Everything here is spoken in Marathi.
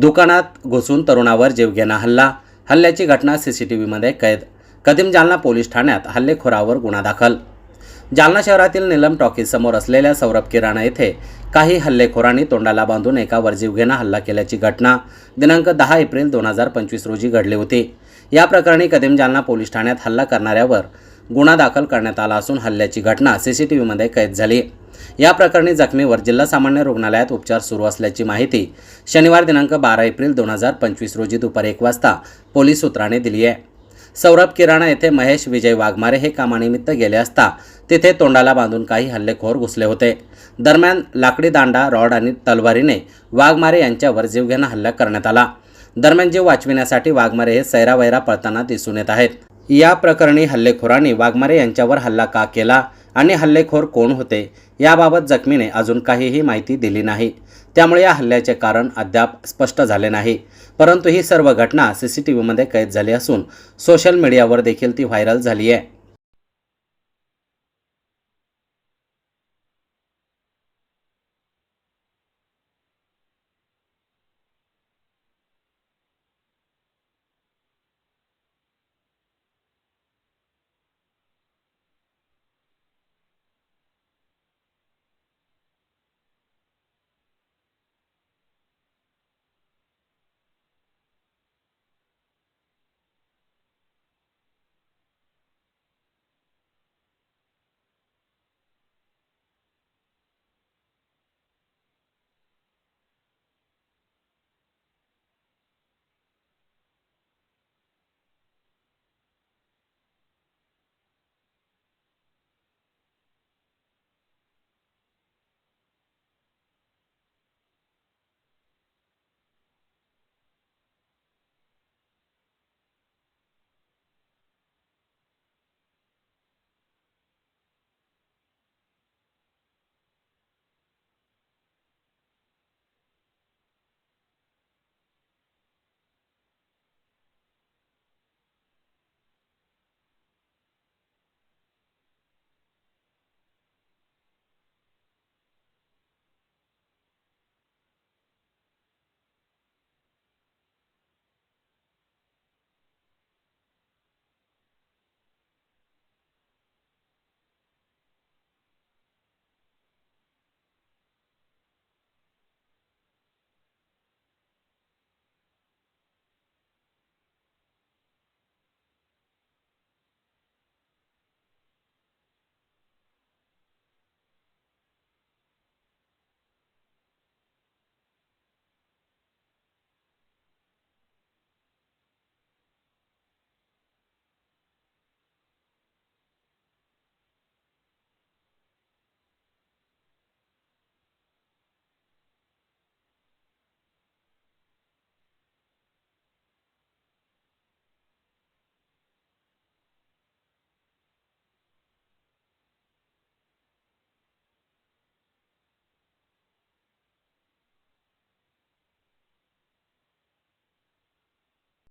दुकानात घुसून तरुणावर जीवघेणा हल्ला. हल्ल्याची घटना सी सी टी व्हीमध्ये कैद. कदीम जालना पोलीस ठाण्यात हल्लेखोरावर गुन्हा दाखल. जालना शहरातील निलम टॉकीजसमोर असलेल्या सौरभ किराणा येथे काही हल्लेखोरांनी तोंडाला बांधून एकावर जीवघेणा हल्ला केल्याची घटना दिनांक दहा एप्रिल दोन हजार पंचवीस रोजी घडली होती. या प्रकरणी कदीम जालना पोलीस ठाण्यात हल्ला करणाऱ्यावर गुन्हा दाखल करण्यात आला असून हल्ल्याची घटना सी सी टी व्हीमध्ये कैद झाली. या प्रकरणी जखमीवर जिल्हा सामान्य रुग्णालयात उपचार सुरू असल्याची माहिती शनिवार दिनांक बारा एप्रिल दोन हजार पंचवीस रोजी दुपारी एक वाजता पोलीस सूत्राने दिली आहे. सौरभ किराणा येथे महेश विजय वाघमारे हे कामानिमित्त गेले असता तिथे तोंडाला बांधून काही हल्लेखोर घुसले होते. दरम्यान लाकडी दांडा रॉड आणि तलवारीने वाघमारे यांच्यावर जीवघेणा हल्ला करण्यात आला. दरम्यान जीव वाचविण्यासाठी वाघमारे हे सैरावैरा पळताना दिसून येत आहेत. या प्रकरणी हल्लेखोरांनी वाघमारे यांच्यावर हल्ला का केला? आणि हल्लेखोर कोण होते याबाबत जखमीने अजून काहीही माहिती दिली नाही. त्यामुळे या हल्ल्याचे कारण अद्याप स्पष्ट झाले नाही. परंतु ही सर्व घटना सी सी टी व्हीमध्ये कैद झाली असून सोशल मीडियावर देखील ती व्हायरल झाली आहे